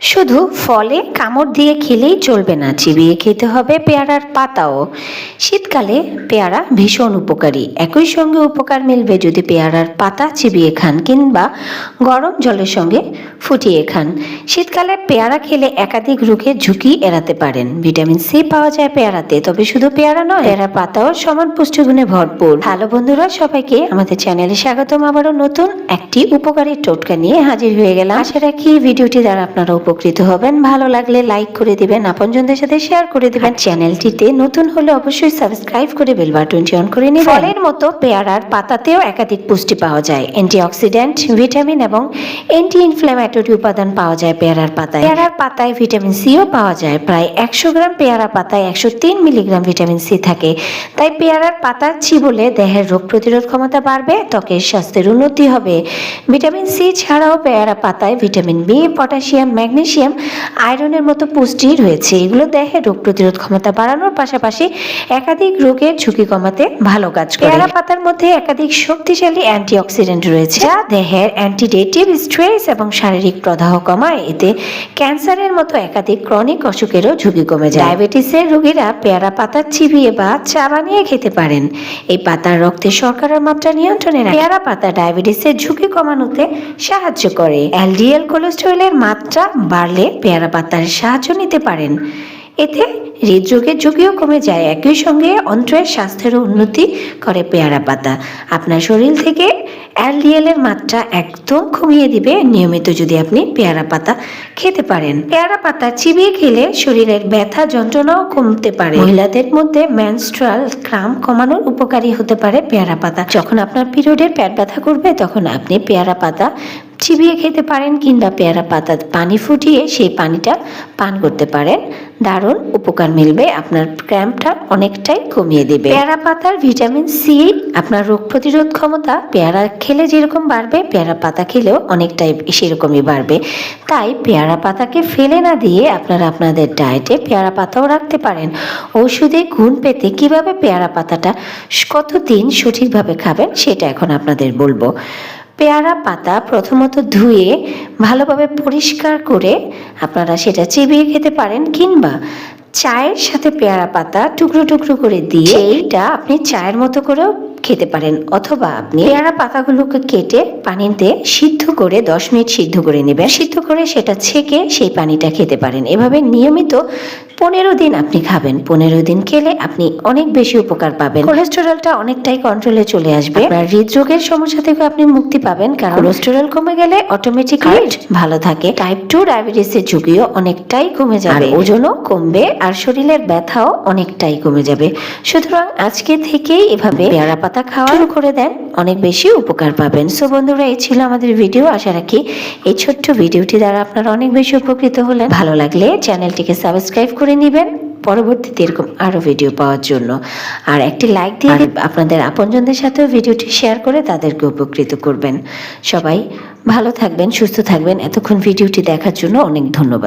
শুধু ফলে কামড় দিয়ে খেলেই চলবে না, চিবিয়ে খেতে হবে পেয়ারার পাতাও। শীতকালে পেয়ারা ভীষণ উপকারী। একই সঙ্গে উপকার মিলবে যদি পেয়ারার পাতা চিবিয়ে খান কিংবা গরম জলের সঙ্গে ফুটিয়ে খান। শীতকালে পেয়ারা খেলে একাধিক রোগের ঝুঁকি এড়াতে পারেন। ভিটামিন সি পাওয়া যায় পেয়ারাতে, তবে শুধু পেয়ারা নয় পেয়ারার পাতাও সমান পুষ্টিগুণে ভরপুর। ভালো বন্ধুরা, সবাইকে আমাদের চ্যানেলে স্বাগতম। আবারও নতুন একটি উপকারী টোটকা নিয়ে হাজির হয়ে গেলাম। আশা রাখি ভিডিওটি দ্বারা আপনারা উপকৃত হবেন। ভালো লাগলে লাইক করে দিবেন আপনজনদের সাথে শেয়ার করে দিবেন। চ্যানেলটিতে নতুন হলে অবশ্যই সাবস্ক্রাইব করে বেল বাটনটি অন করে নিন ফলের মতো পেয়ারার পাতাতেও একাধিক পুষ্টি পাওয়া যায়। অ্যান্টিঅক্সিডেন্ট ভিটামিন এবং অ্যান্টি ইনফ্ল্যামেটরি উপাদান পাওয়া যায় পেয়ারার পাতায়। পেয়ারার পাতায় ভিটামিন সিও পাওয়া যায়। প্রায় একশো গ্রাম পেয়ারা পাতায় একশো তিন মিলিগ্রাম ভিটামিন সি থাকে। তাই পেয়ারার পাতা চিবলে দেহের রোগ প্রতিরোধ ক্ষমতা বাড়বে ত্বকের স্বাস্থ্যের উন্নতি হবে। ভিটামিন সি ছাড়াও পেয়ারা পাতায় ভিটামিন বি পটাশিয়াম ম্যাগনেসিয়াম আয়রনের মতো পুষ্টি রয়েছে। এগুলো দেহের রোগ প্রতিরোধ ক্ষমতা বাড়ানোর পাশাপাশি একাধিক রোগের ঝুঁকি কমাতে ভালো কাজ করে। পেয়ারা পাতার মধ্যে একাধিক শক্তিশালী অ্যান্টিঅক্সিডেন্ট রয়েছে। যা দেহের অ্যান্টিডেটিভ স্ট্রেস এবং শারীরিক প্রদাহ কমায়। এতে ক্যান্সারের মতো একাধিক ক্রনিক অসুখেরও ঝুঁকি কমে যায়। ডায়াবেটিসের রোগীরা পেয়ারা পাতা চিবিয়ে বা চা বানিয়ে খেতে পারেন। এই পাতার রক্তে শর্করার মাত্রা নিয়ন্ত্রণে রাখে। পেয়ারা পাতা ডায়াবেটিসের ঝুঁকি কমানোতে সাহায্য করে। এলডিএল কোলেস্টেরলের মাত্রা বাড়লে পেয়ারা পাতার সাহায্য নিতে পারেন। এতে হৃদরোগের ঝুঁকিও কমে যায়। একই সঙ্গে অন্ত্রের স্বাস্থ্যেরও উন্নতি করে পেয়ারা পাতা। আপনার শরীর থেকে এলডিএল এর মাত্রা একদম কমিয়ে দিবে। নিয়মিত যদি আপনি পেয়ারা পাতা খেতে পারেন। পেয়ারা পাতা চিবিয়ে খেলে শরীরের ব্যথা যন্ত্রণাও কমতে পারে। মহিলাদের মধ্যে মেনস্ট্রাল ক্রাম কমানোর উপকারী হতে পারে পেয়ারা পাতা। যখন আপনার পিরিয়ডের পেট ব্যথা করবে, তখন আপনি পেয়ারা পাতা চিবিয়ে খেতে পারেন কিংবা পেয়ারা পাতা পানি ফুটিয়ে সেই পানিটা পান করতে পারেন। দারুণ উপকার মিলবে, আপনার ক্র্যাম্পটা অনেকটাই কমিয়ে দেবে। পেয়ারা পাতার ভিটামিন সি আপনার রোগ প্রতিরোধ ক্ষমতা, পেয়ারা খেলে যেরকম বাড়বে, পেয়ারা পাতা খেলেও অনেকটাই সেরকমই বাড়বে। তাই পেয়ারা পাতাকে ফেলে না দিয়ে আপনারা আপনাদের ডায়েটে পেয়ারা পাতাও রাখতে পারেন। ওষুধে গুণ পেতে কীভাবে পেয়ারা পাতাটা কতদিন সঠিকভাবে খাবেন সেটা এখন আপনাদের বলব। পেয়ারা পাতা প্রথমত ধুয়ে ভালোভাবে পরিষ্কার করে আপনারা সেটা চিবিয়ে খেতে পারেন কিংবা চায়ের সাথে পেয়ারা পাতা টুকরো টুকরো করে দিয়ে এইটা আপনি চায়ের মতো করেও খেতে পারেন অথবা আপনি পেয়ারা পাতাগুলোকে কেটে পানিতে সিদ্ধ করে দশ মিনিট সিদ্ধ করে নেবেন। সিদ্ধ করে সেটা ছেঁকে সেই পানিটা খেতে পারেন। এভাবে নিয়মিত পনেরো দিন আপনি খাবেন। পনেরো দিন খেলে আপনি অনেক বেশি উপকার পাবেন। কোলেস্টেরলটা অনেকটাই কন্ট্রোলে চলে আসবে। আপনার হৃদরোগের সমস্যা থেকে আপনি মুক্তি পাবেন কারণ কোলেস্টেরল কমে গেলে অটোমেটিক হার্ট ভালো থাকে। টাইপ টু ডায়াবেটিসের ঝুঁকিও অনেকটাই কমে যাবে। ওজনও কমবে আর শরীরের ব্যথাও অনেকটাই কমে যাবে। সুতরাং আজকে থেকেই এভাবে পেয়ারা পাতা খাওয়া শুরু করে দেন অনেক বেশি উপকার পাবেন। সো বন্ধুরা এই ছিল আমাদের ভিডিও আশা রাখি এই ছোট্ট ভিডিওটি দ্বারা আপনারা অনেক বেশি উপকৃত হলেন। ভালো লাগলে চ্যানেলটিকে সাবস্ক্রাইব করে নেবেন। পরবর্তীতে এরকম আরও ভিডিও পাওয়ার জন্য। আর একটি লাইক দিয়ে আপনাদের আপনজনদের সাথেও ভিডিওটি শেয়ার করে তাদেরকে উপকৃত করবেন। সবাই ভালো থাকবেন সুস্থ থাকবেন। এতক্ষণ ভিডিওটি দেখার জন্য অনেক ধন্যবাদ।